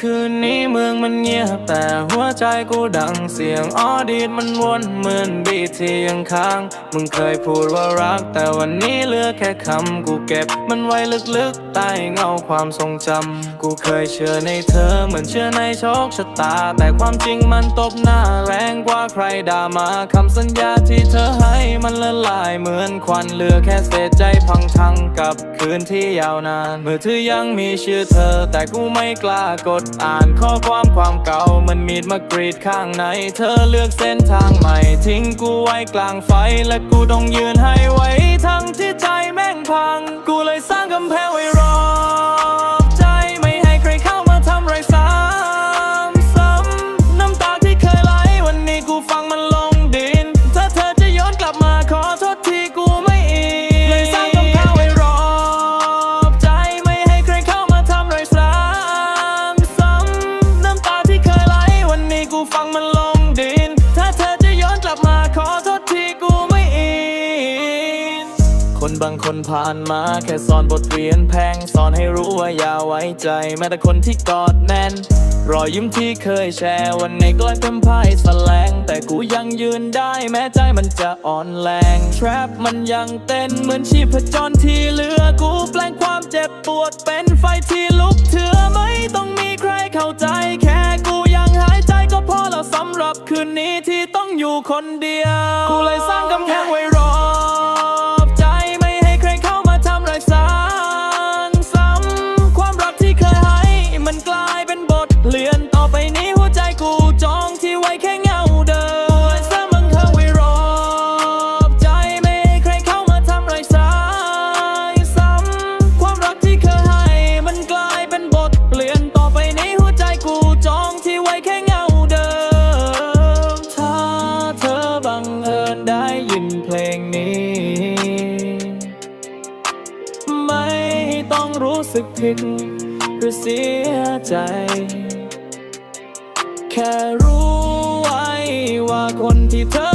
คืนนี้เมืองมันเงียบแต่หัวใจกูดังเสียงออดีดมันวนเหมือนบีทที่ยังค้าง มึงเคยพูดว่ารัก แต่วันนี้เหลือแค่คำกูเก็บ มันไว้ลึกๆใต้เงาความทรงจำกูเคยเชื่อในเธอเหมือนเชื่อในโชคชะตา แต่ความจริงมันตบหน้าแรงกว่าใครด่ามาคำสัญญาที่เธอให้มันละลายเหมือนควันเหลือแค่เศษใจพังทังกับคืนที่ยาวนาน เมื่อเธอยังมีชื่อเธอ แต่กูไม่กล้ากดอ่านข้อความความเก่ามันมีดมากรีดข้างในเธอเลือกเส้นทางใหม่ ทิ้งกูไว้กลางไฟ และกูต้องยืนให้ไว้ทั้งที่ใจแม่งพัง กูเลยสร้างกำแพงไว้รอ คนบางคนผ่านมาแค่สอนบทเรียนแพงสอนให้รู้ว่าอย่าไว้ใจ แม้แต่คนที่กอดแน่น รอยยิ้มที่เคยแชร์วันในกลายเป็นพ่ายแสลง แต่กูยังยืนได้แม้ใจมันจะอ่อนแรงทรปมันยังเต้นเหมือนชีพจรที่เหลือกูแปลงความเจ็บปวดเป็นไฟที่ลุกเถือไม่ต้องมีใครเข้าใจแค่กูยังหายใจก็พอแล้วสำหรับคืนนี้ที่ต้องอยู่คนเดียว กูเลยสร้างกำแพงไว้ เป็นบทเรียนต่อไปนี้หัวใจกูจองที่ไว้แค่เงาเดิมเสร้างบังเธอไว้รอบใจไม่ใครเข้ามาทำลายสร้างซ้ำความรักที่เคยให้มันกลายเป็นบทเรียนต่อไปนี้หัวใจกูจองที่ไว้แค่เงาเดิมถ้าเธอบังเอิญได้ยินเพลงนี้ ไม่ต้องรู้สึกผิดหรือเสียใจ แค่รู้ไว้ว่าคนที่เธอ